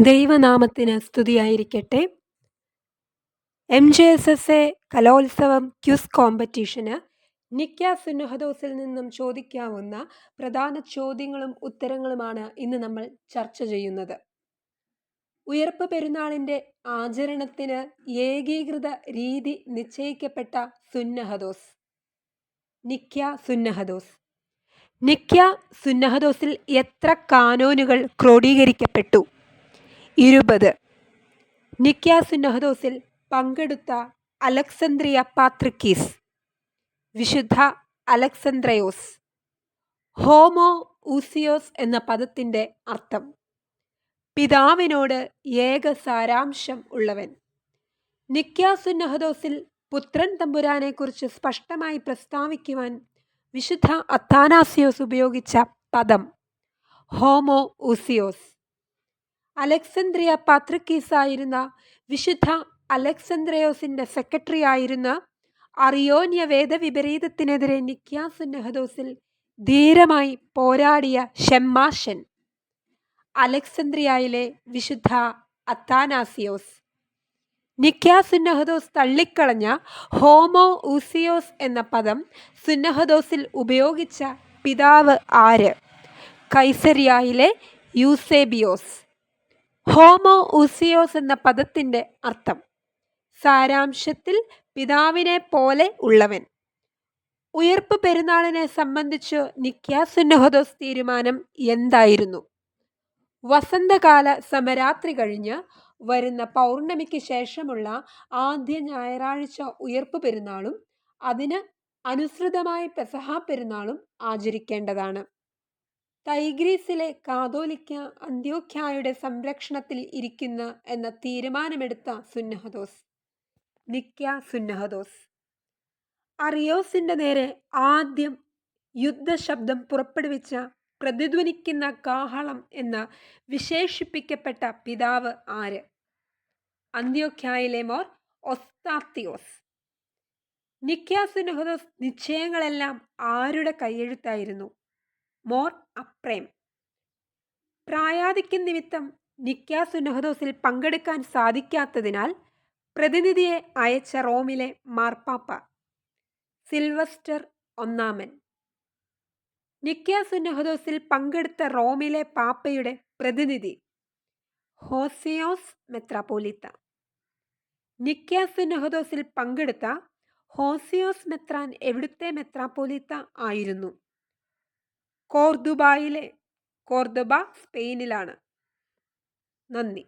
ദൈവനാമത്തിന് സ്തുതിയായിരിക്കട്ടെ. M J S S A Kalolsavam quiz കോമ്പറ്റീഷന് നിക്ക സുന്നഹദോസിൽ നിന്നും ചോദിക്കാവുന്ന പ്രധാന ചോദ്യങ്ങളും ഉത്തരങ്ങളുമാണ് ഇന്ന് നമ്മൾ ചർച്ച ചെയ്യുന്നത്. ഉയർപ്പ് പെരുന്നാളിന്റെ ആചരണത്തിന് ഏകീകൃത രീതി നിശ്ചയിക്കപ്പെട്ട സുന്നഹദോസ്. നിക്ക സുന്നഹദോസ്. നിക്ക സുന്നഹദോസിൽ എത്ര കാനോനുകൾ ക്രോഡീകരിക്കപ്പെട്ടു? ഇരുപത്. നിക്ക സുന്നഹദോസിൽ പങ്കെടുത്ത അലക്സന്ദ്രിയ പാത്രിക്കീസ്. വിശുദ്ധ അലക്സന്ദ്രയോസ് ഹോമോ ഊസിയോസ് എന്ന പദത്തിന്റെ അർത്ഥം. പിതാവിനോട് ഏക സാരാംശം ഉള്ളവൻ. നിക്യാസുന്നഹദോസിൽ പുത്രൻ തമ്പുരാനെക്കുറിച്ച് സ്പഷ്ടമായി പ്രസ്താവിക്കുവാൻ വിശുദ്ധ അത്താനാസിയോസ് ഉപയോഗിച്ച പദം ഹോമോ ഊസിയോസ്. അലക്സന്ദ്രിയ പാത്രക്കീസായിരുന്ന വിശുദ്ധ അലക്സന്ദ്രയോസിന്റെ സെക്രട്ടറി ആയിരുന്ന അറിയോന്യ വേദവിപരീതത്തിനെതിരെ നിക്യാസ് നെഹദോസിൽ ധീരമായി പോരാടിയ ഷെമ്മാഷൻ അലക്സന്ദ്രിയയിലെ വിശുദ്ധ അത്താനാസിയോസ്. നിക്യാസുന്നഹദോസ് തള്ളിക്കളഞ്ഞ ഹോമോ ഊസിയോസ് എന്ന പദം സുന്നഹദോസിൽ ഉപയോഗിച്ച പിതാവ് ആര്? കൈസരിയായിലെ യൂസേബിയോസ്. ഹോമോ ഉസിയോസ് എന്ന പദത്തിന്റെ അർത്ഥം. സാരാംശത്തിൽ പിതാവിനെ പോലെ ഉള്ളവൻ. ഉയർപ്പ് പെരുന്നാളിനെ സംബന്ധിച്ച് നിക്യാസുന്നഹദോസ് തീരുമാനം എന്തായിരുന്നു? വസന്തകാല സമരാത്രി കഴിഞ്ഞ് വരുന്ന പൗർണമിക്ക് ശേഷമുള്ള ആദ്യ ഞായറാഴ്ച ഉയർപ്പ് പെരുന്നാളും അതിന് അനുസൃതമായി പെസഹ പെരുന്നാളും ആചരിക്കേണ്ടതാണ്. തൈഗ്രീസിലെ കാതോലിക്ക അന്ത്യോഖ്യായുടെ സംരക്ഷണത്തിൽ ഇരിക്കുന്ന എന്ന തീരുമാനമെടുത്ത സുന്നഹദോസ്. നിക്ക സുന്നഹദോസ്. അറിയോസിന്റെ നേരെ ആദ്യം യുദ്ധശബ്ദം പുറപ്പെടുവിച്ച പ്രതിധ്വനിക്കുന്ന കാഹളം എന്ന് വിശേഷിപ്പിക്കപ്പെട്ട പിതാവ് ആര്? അന്ത്യോഖ്യായിലെ മോർ ഒസ്താത്തിയോസ്. നിക്യാസുനഹദോസ് നിശ്ചയങ്ങളെല്ലാം ആരുടെ കൈയെഴുത്തായിരുന്നു? മോർ അപ്രേം. പ്രായാധിക്യം നിമിത്തം നിക്യാസ് സുനഹദോസിൽ പങ്കെടുക്കാൻ സാധിക്കാത്തതിനാൽ പ്രതിനിധിയെ അയച്ച റോമിലെ മാർപ്പാപ്പ സിൽവസ്റ്റർ ഒന്നാമൻ. നിക്യാസ് സുനഹദോസിൽ പങ്കെടുത്ത റോമിലെ പാപ്പയുടെ പ്രതിനിധി ഹോസിയോസ് മെത്രാപോലിത്ത നിക്യാസ് സുനഹദോസിൽ പങ്കെടുത്ത ഹോസിയോസ് മെത്രാൻ എവിടുത്തെ മെത്രാപോലിത്ത ആയിരുന്നു? കോർദുബായിലെ കോർദുബ സ്പെയിനിലാണ്. നന്ദി.